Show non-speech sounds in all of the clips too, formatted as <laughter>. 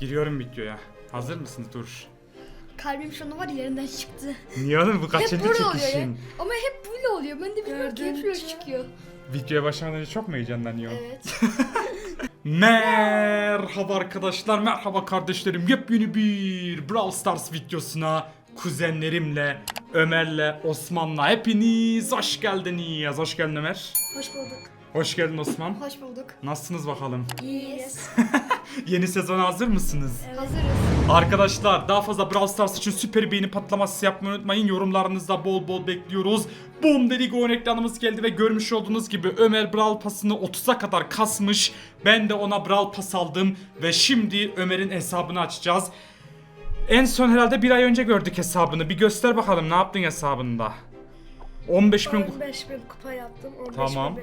Giriyorum videoya. Hazır mısınız? Dur. Kalbim şu anda var ya yerinden çıktı. Niye oğlum bu hep kaçıncı böyle oluyor ya. çekişin? Ama hep böyle oluyor. Ben de bilmiyorum ki hep böyle çıkıyor. Videoya başlamadan önce çok mu heyecanlanıyorum? Evet. <laughs> Merhaba arkadaşlar, merhaba kardeşlerim. Yepyeni bir Brawl Stars videosuna kuzenlerimle, Ömer'le, Osman'la hepiniz hoş geldiniz. Hoş geldin Ömer. Hoş bulduk. Hoş geldin Osman. Hoş bulduk. Nasılsınız bakalım? İyiyiz. <laughs> <laughs> Yeni sezona hazır mısınız? Hazırız. Arkadaşlar daha fazla Brawl Stars için süper beğeni patlaması yapmayı unutmayın. Yorumlarınızda bol bol bekliyoruz. Boom dedik oyun ekranımız geldi ve görmüş olduğunuz gibi Ömer Brawl pasını 30'a kadar kasmış. Ben de ona Brawl pas aldım ve şimdi Ömer'in hesabını açacağız. En son herhalde bir ay önce gördük hesabını. Bir göster bakalım ne yaptın hesabında. 15 bin... 15 bin kupa yaptım. 15 Tamam.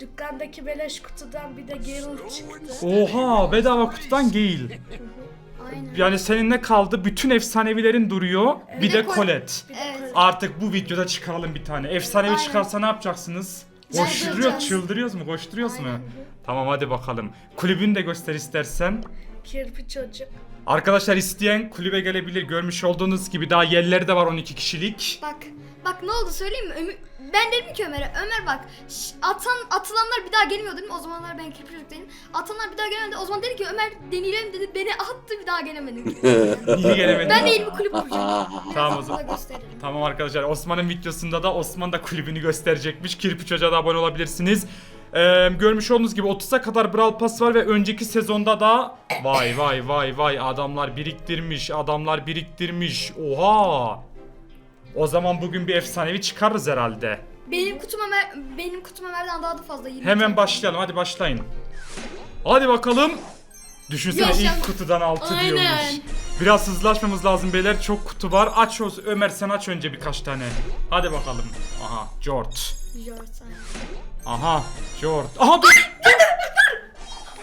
Bin 500. Dükkandaki beleş kutudan bir de Gale çıktı. Oha bedava kutudan Gale. Aynen. Yani senin ne kaldı? Bütün efsanevilerin duruyor. Bir Bir de de Col- Colette. Evet. Artık bu videoda çıkaralım bir tane. Efsanevi Aynen. çıkarsa ne yapacaksınız? Koşturuyor, Çıldıracağız. çıldırıyoruz mu? Koşturuyoruz mu? Aynen. Tamam hadi bakalım. Kulübünü de göster istersen. Kirpi çocuk. Arkadaşlar isteyen kulübe gelebilir. Görmüş olduğunuz gibi daha yerleri de var 12 kişilik. Bak. Bak ne oldu söyleyeyim mi? Ömür- ben dedim ki Ömer'e Ömer bak şş, atan atılanlar bir daha gelmiyor dedim. O zamanlar ben kirpi çocuk değilim. Atanlar bir daha gelmedi. O zaman dedi ki Ömer deneyelim dedi. Beni attı bir daha gelemedim. <laughs> Niye gelemedin? ben de yeni bir kulüp kuracağım. Tamam o zaman. gösteririm. Tamam arkadaşlar Osman'ın videosunda da Osman da kulübünü gösterecekmiş. Kirpi Çocuğa da abone olabilirsiniz. Ee, görmüş olduğunuz gibi 30'a kadar Brawl Pass var ve önceki sezonda da vay vay vay vay adamlar biriktirmiş adamlar biriktirmiş oha o zaman bugün bir efsanevi çıkarırız herhalde. Benim kutum Ömer, benim kutum Ömer'den daha da fazla. 20 Hemen başlayalım hadi başlayın. Hadi bakalım. Düşünsene Yok, ilk kutudan 6 Aynen. diyormuş. Biraz hızlaşmamız lazım beyler çok kutu var. Aç Ömer sen aç önce birkaç tane. Hadi bakalım. Aha George. Jort, aynen. Aha George. Aha dur.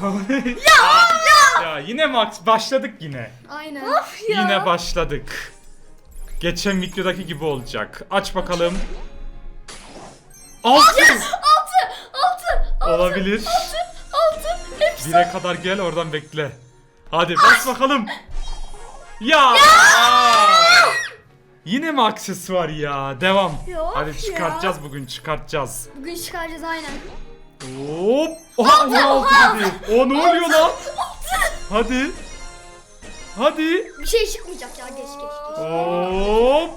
<laughs> ya, ya yine Max başladık yine. Aynen. Yine başladık. Geçen videodaki gibi olacak. Aç bakalım. Altı. Altı! Olabilir. Altı! Hepsi. Bire kadar gel oradan bekle. Hadi bas bakalım. Ya. Yine mi aksesuar ya? Devam. Yok Hadi ya. çıkartacağız bugün çıkartacağız. Bugün çıkaracağız aynen. Hop. Oha ne oldu dedi. O ne oluyor lan? Hadi. Hadi. Bir şey çıkmayacak ya geç geç geç. Hop.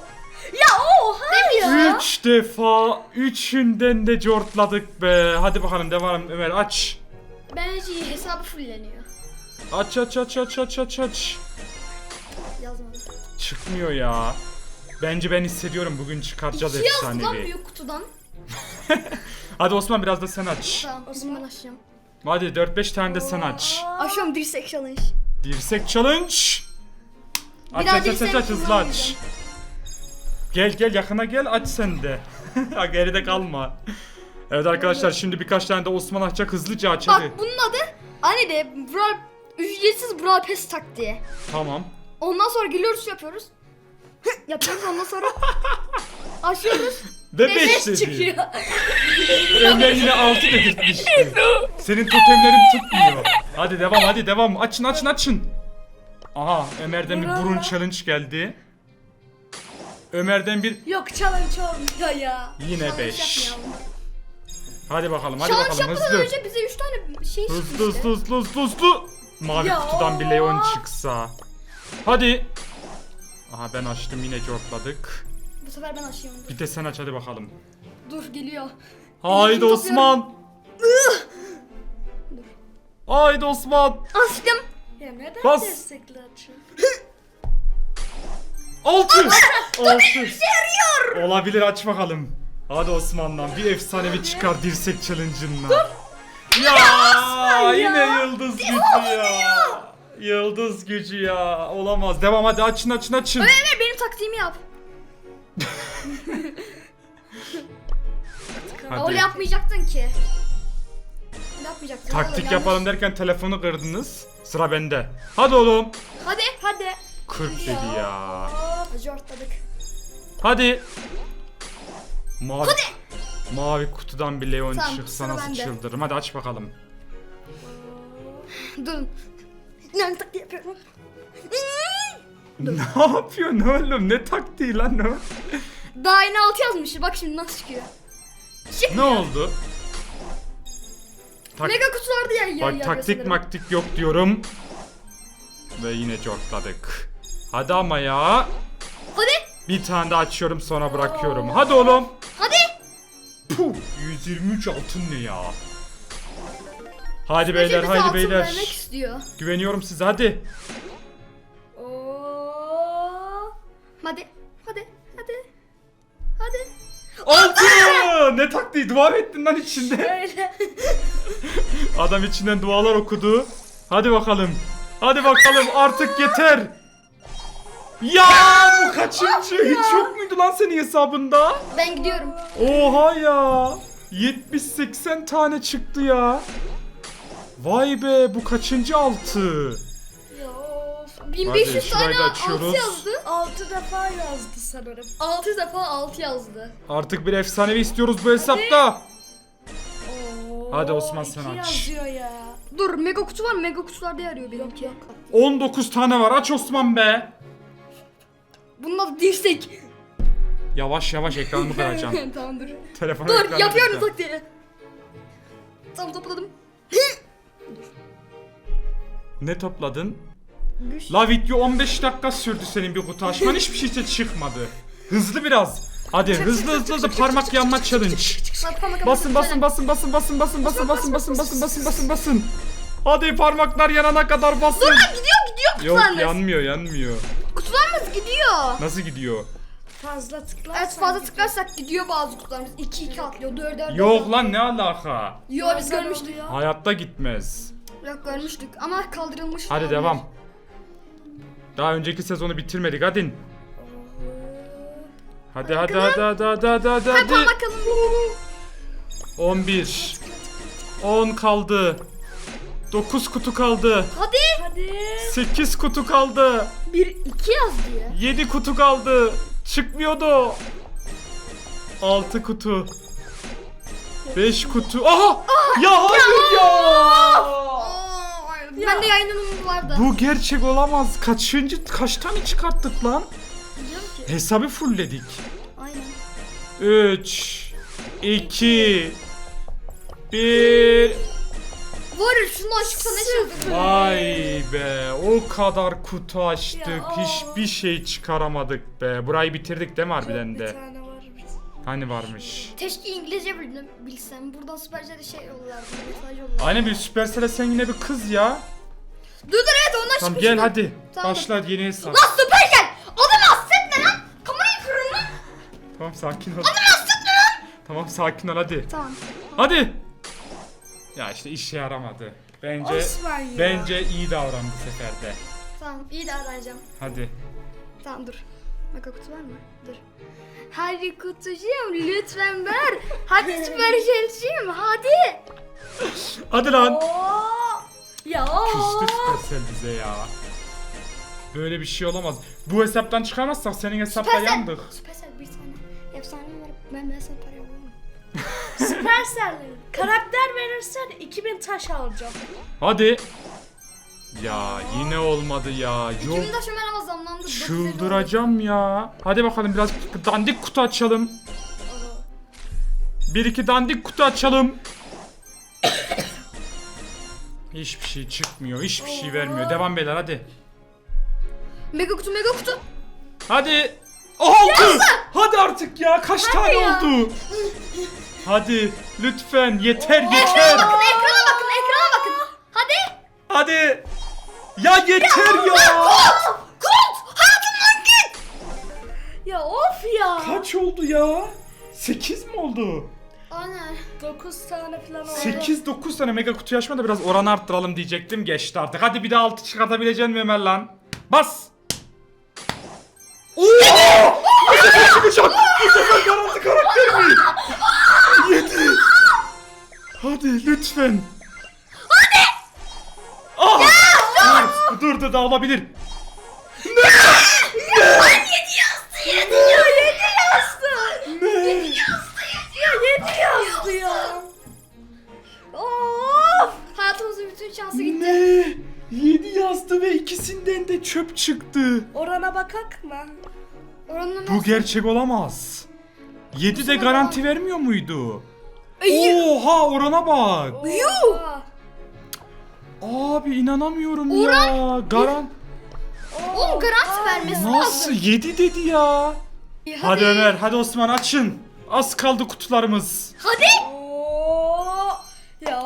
Oha! Demiyor. Üç defa üçünden de cortladık be. Hadi bakalım devam Ömer aç. Bence hesabı fulleniyor. Aç aç aç aç aç aç aç. Yazmadım. Çıkmıyor ya. Bence ben hissediyorum bugün çıkaracağız İki yazdı lan efsanevi. büyük kutudan. <laughs> Hadi Osman biraz da sen aç. Tamam o zaman ben açacağım. Hadi 4-5 tane de sen aç. Açıyorum dirsek challenge. Dirsek challenge. Aç aç aç aç, dirseğimi aç hızlı aç. kullanmayacağım. Gel gel yakına gel aç sen de. <laughs> Ha, Geride kalma. Evet arkadaşlar şimdi birkaç tane de Osman açacak hızlıca aç Bak hadi. bunun adı hani de Brawl, ücretsiz Brawl Pass taktiği. Tamam. Ondan sonra geliyoruz yapıyoruz. Yapıyoruz ondan sonra <laughs> açıyoruz. Ve Ve 5 beş dedi. çıkıyor. <laughs> Ömer yine 6 dedirtmişti. <laughs> Senin totemlerin tutmuyor. Hadi devam hadi devam. Açın açın açın. Aha Ömer'den bir burun challenge geldi. Ömer'den bir Yok challenge olmuyor ya. yine Challenge 5. yapmayalım. Hadi bakalım hadi Challenge bakalım yapmadan hızlı. önce bize 3 tane şey Hızlı çıkmıştı. hızlı hızlı hızlı hızlı. Mavi Ya. kutudan bir Leon çıksa. Hadi. Aha ben açtım yine cortladık. Bu sefer ben açıyorum. Bir de sen aç hadi bakalım. Dur geliyor. Haydi Topluyorum. Osman. Haydi Osman. Açtım. Ya neden Bas. destekli açıyorsun? Altı. Altı. Olabilir aç bakalım. Hadi Osman'dan bir efsanevi çıkar dirsek challenge'ından. Ya, yine yıldız gücü ya. Yıldız gücü ya. Olamaz. Devam hadi açın açın açın. Ömer benim taktiğimi yap. Hadi. Öyle yapmayacaktın ki. Öyle yapmayacaktın. Taktik Yanlış. yapalım derken telefonu kırdınız. Sıra bende. Hadi oğlum. Hadi. Hadi. 40 dedi ya. Acı ortladık. Hadi. Mavi. Mavi kutudan bir Leon Tamam, çıksa sıra nasıl bende. çıldırırım. Hadi aç bakalım. Durun. Yani taktiği yapıyorum. ne yapıyorsun oğlum? Ne taktiği lan o? Daha yine 6 yazmış. Bak şimdi nasıl çıkıyor. Ne oldu? Tak- Mega kutularda ya. ya Bak taktik sanırım. maktik yok diyorum. Ve yine cortladık. Hadi ama ya. Hadi. Bir tane daha açıyorum sonra bırakıyorum. Hadi oğlum. Hadi. Puh, 123 altın ne ya? Hadi beyler bize haydi altın beyler. vermek istiyor. Güveniyorum size hadi. Oo. Hadi. Hadi. Hadi. Hadi. Altın! ne taktiği dua mı ettin lan içinde? Öyle. <laughs> Adam içinden dualar okudu. Hadi bakalım. Hadi bakalım artık yeter. Ya bu kaçıncı? Hiç yok muydu lan senin hesabında? Ben gidiyorum. Oha ya. 70-80 tane çıktı ya. Vay be bu kaçıncı altı? Ya of. 1500 Hadi, şurayı tane da 6 açıyoruz. yazdı. Altı defa yazdı sanırım. 6 defa 6 yazdı. Artık bir efsanevi istiyoruz bu hesapta. Oo. Hadi Osman sen iki aç. yazıyor ya. Dur mega kutu var mı? Mega kutularda yarıyor benimki. 19 tane var aç Osman be. Bunun adı dirsek. Yavaş yavaş ekranımı kıracağım. <laughs> tamam dur. Telefonu Dur yapıyorum taktiği. Tam topladım. Ne topladın? Güç. La video 15 dakika sürdü senin bir kutu açman hiçbir şey çıkmadı. Hızlı biraz. Hadi hızlı hızlı hızlı parmak yanma challenge. Basın basın basın basın basın basın basın basın basın basın basın basın basın. Hadi parmaklar yanana kadar basın. Dur lan gidiyor gidiyor Yok kutularımız. yanmıyor yanmıyor. Kutularımız gidiyor. Nasıl gidiyor? Fazla tıklarsan Evet fazla tıklarsak gidiyor bazı kutularımız. 2 2 atlıyor 4 4. Yok lan ne alaka? Yo biz görmüştük. Hayatta gitmez. Yok görmüştük ama kaldırılmış. Hadi olabilir. devam. Daha önceki sezonu bitirmedik hadi. Hadi hadi hadi hadi hadi hadi hadi Hadi hadi. kalın. 11 10 kaldı. 9 kutu kaldı. Hadi. Hadi. 8 kutu kaldı. 1 2 yazdı ya. 7 kutu kaldı. Çıkmıyordu. 6 kutu. 5 kutu. Aha! Ya hayır ya! Ben de yayınım vardı. Bu gerçek olamaz. Kaçıncı kaç tane çıkarttık lan? Biliyorum ki. Hesabı fullledik. Aynen. 3 2 1 Var ya şundan çıksa ne çıktı? Vay be o kadar kutu açtık Ya. hiçbir şey çıkaramadık be burayı bitirdik değil mi harbiden Bir de tane var. Hani varmış Keşke İngilizce bildim, bilsem. Buradan Süpercell'e şey yollardım, mesaj yollardım. Aynen bir Supercell'e sen yine bir kız ya Dur dur evet ondan Tamam gel lan. hadi Tamam. başla yeni hesap Lan Süpercell! Adamı hassetme lan! Kamerayı kırın lan! Tamam sakin ol Tamam sakin ol hadi Tamam. hadi Ya işte işe yaramadı Bence Osman ya. bence iyi davran bu seferde Tamam iyi davranacağım. Hadi Tamam dur. Maka kutu var mı? Dur. Hadi kutucuğum lütfen ver. Hadi <laughs> Süpercell'ciğim hadi. Hadi lan Oo. Ya. Küstü Supercell bize ya Böyle bir şey olamaz. Bu hesaptan çıkamazsak senin hesapla Supercell. yandık. Süpersel bir tane efsane var. Ben ben sana para yolladım. <laughs> Supercell. Karakter verirsen 2000 taş alacağım. Hadi. Ya yine olmadı ya. Yok. İkimiz de zamlandı. Oldu. Çıldıracağım ya. Hadi bakalım biraz dandik kutu açalım. Bir iki dandik kutu açalım. <coughs> Hiçbir şey çıkmıyor. Hiçbir şey vermiyor. Devam beyler hadi. Mega kutu mega kutu. Hadi. Oldu. Hadi artık ya. Kaç tane ya. oldu? Hadi lütfen yeter yeter. Bakın ekrana bakın ekrana bakın. Hadi. Hadi. Ya yeter ya. Kont. Hayatımdan git. Ya of ya. Kaç oldu ya? 8 mi oldu? Aynen. 9 tane falan oldu. 8-9 tane mega kutu açma da biraz oranı arttıralım diyecektim geçti artık. Hadi bir de 6 çıkartabilecek mi Ömer lan? Bas! Oo! Bu sefer çıkacak! Bu sefer garanti karakter mi? Yedi! Hadi lütfen! Dur dur dağılabilir. Ne? ne? Yedi yastı yedi ya yedi yastı. Ne? Yedi yastı yedi ya yedi yastı ya. Of hayatımızın bütün şansı gitti. Ne? Yedi yastı ve ikisinden de çöp çıktı. Orana bakak mı? Oranın Bu gerçek olamaz. Yedi de garanti vermiyor muydu? Oha orana bak. Yuh. Abi inanamıyorum ya. Garan Oğlum garanti vermesi nasıl lazım. 7 dedi ya. Hadi. Hadi Ömer, hadi Osman açın. Az kaldı kutularımız. Hadi. Oo. Ya.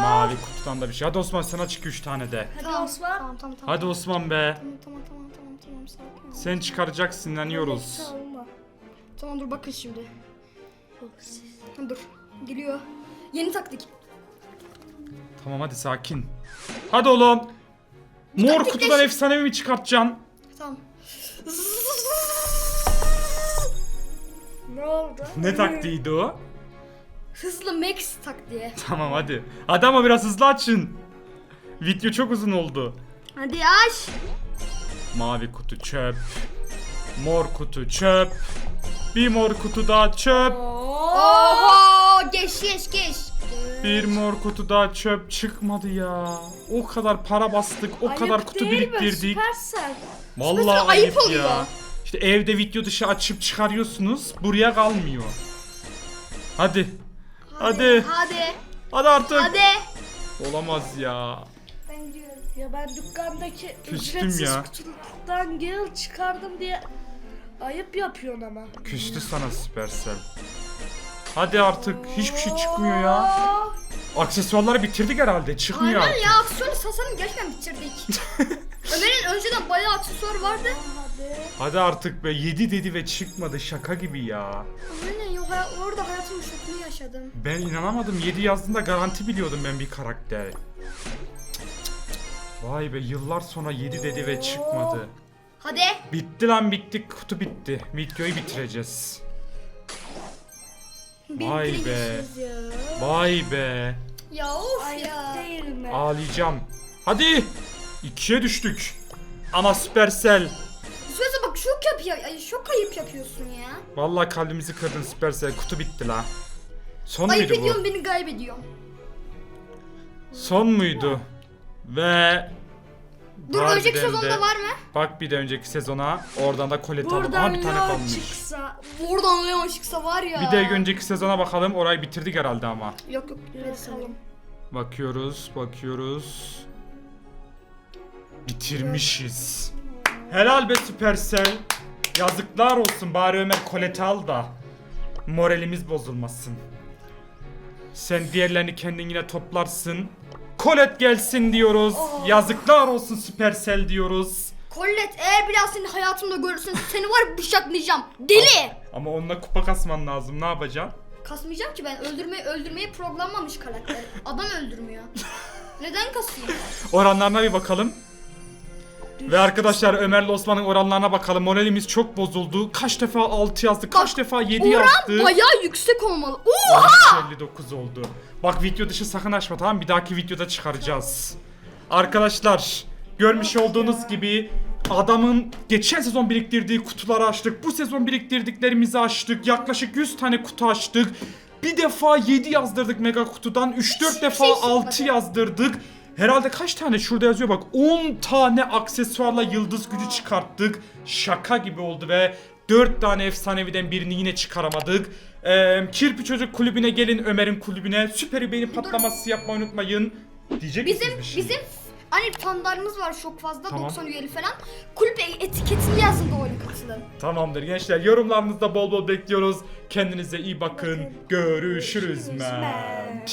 Mavi kutudan da bir şey. Hadi Osman sen aç 2-3 tane de. Hadi Tamam, Osman. Tamam tamam tamam. Hadi Osman be. Tamam tamam tamam tamam tamam sakin ol. Sen çıkaracaksın inanıyoruz. Çalma. Tamam dur bakın şimdi. Dur. Geliyor. Yeni taktik. Tamam hadi sakin. Hadi oğlum. Mor taktikleş. kutudan efsanevi mi çıkartacaksın? Tamam. Ne oldu? Ne taktiğiydi o? Hızlı max taktiği. Tamam hadi. Hadi ama biraz hızlı açın. Video çok uzun oldu. Hadi aç. Mavi kutu çöp. Mor kutu çöp. Bir mor kutu daha çöp. Oho geç geç geç. Bir mor kutu daha çöp çıkmadı ya. O kadar para bastık, o kadar Ayıp kutu değil mi? biriktirdik. Süpersel. Vallahi ayıp, ayıp oluyor. ya. İşte evde video dışı açıp çıkarıyorsunuz, buraya kalmıyor. Hadi. Hadi. Hadi. Hadi artık. Hadi. Olamaz ya. Ben gidiyorum. Ya ben dükkandaki Küstüm ücretsiz ya. kutudan gel çıkardım diye ayıp yapıyorsun ama. Küstü sana Supercell. Hadi artık hiçbir şey çıkmıyor ya. Aksesuarları bitirdik herhalde. Çıkmıyor Aynen artık. ya aksiyonu tasarım gerçekten bitirdik. <laughs> Ömer'in önceden bayağı aksesuar vardı. Hadi. Artık be 7 dedi ve çıkmadı şaka gibi ya. Aynen ya hay- orada hayatımın şokunu yaşadım. Ben inanamadım 7 yazdığında garanti biliyordum ben bir karakter. Vay be yıllar sonra 7 dedi ve çıkmadı. Hadi. Bitti lan bitti kutu bitti. Videoyu bitireceğiz. Vay be. Ya. Vay be. Ya of Ayıp ya. Ağlayacağım. Hadi. İkiye düştük. Ama Supercell. Sözü bak şok yapıyor. Ay, şok ayıp yapıyorsun ya. Vallahi kalbimizi kırdın Supercell. Kutu bitti la. Son Ayıp muydu bu? beni kaybediyorsun. Son muydu? Ve... Dur Harbiden önceki de- sezonda var mı? Bak bir de önceki sezona. Oradan da Colette Aha bir tane Leon kalmış. çıksa. Buradan Leon çıksa var ya. Bir de önceki sezona bakalım. Orayı bitirdik herhalde ama. Yok yok. Sanırım. Bakıyoruz, bakıyoruz. Bitirmişiz. Helal be Supercell. Yazıklar olsun bari Ömer Colette al da. Moralimiz bozulmasın. Sen diğerlerini kendin yine toplarsın. Colette gelsin diyoruz. Yazıklar olsun Supercell diyoruz. Colette eğer bir daha seni hayatımda görürsün seni var ya bıçaklayacağım. Deli. Ama onunla kupa kasman lazım. Ne yapacaksın? Kasmayacağım ki ben öldürmeyi öldürmeyi programlamış karakter. Adam öldürmüyor. <laughs> Neden kasayım? Oranlarına bir bakalım. Ve arkadaşlar Ömer'le Osman'ın oranlarına bakalım. Moralimiz çok bozuldu. Kaç defa 6 yazdı, kaç defa 7 Oran yazdı. bayağı yüksek olmalı. Oo! 59 oldu. Bak video dışı sakın açma tamam mı? Bir dahaki videoda çıkaracağız. Arkadaşlar görmüş olduğunuz gibi adamın geçen sezon biriktirdiği kutuları açtık. Bu sezon biriktirdiklerimizi açtık. Yaklaşık 100 tane kutu açtık. Bir defa 7 yazdırdık mega kutudan. 3-4 defa şey 6 çıkmadı. yazdırdık. Herhalde kaç tane şurada yazıyor bak 10 tane aksesuarla yıldız gücü çıkarttık. Şaka gibi oldu ve 4 tane efsaneviden birini yine çıkaramadık. Ee, Kirpi Çocuk kulübüne gelin Ömer'in kulübüne. Süper beyni patlaması yapmayı unutmayın. Diyecek Bizim misiniz bir şey? bizim hani fanlarımız var çok fazla Tamam. 90 üyeli falan. Kulüp etiketini yazın da oyun katılın. Tamamdır gençler yorumlarınızda bol bol bekliyoruz. Kendinize iyi bakın. Bakın. Görüşürüz Görüşürüz men. men.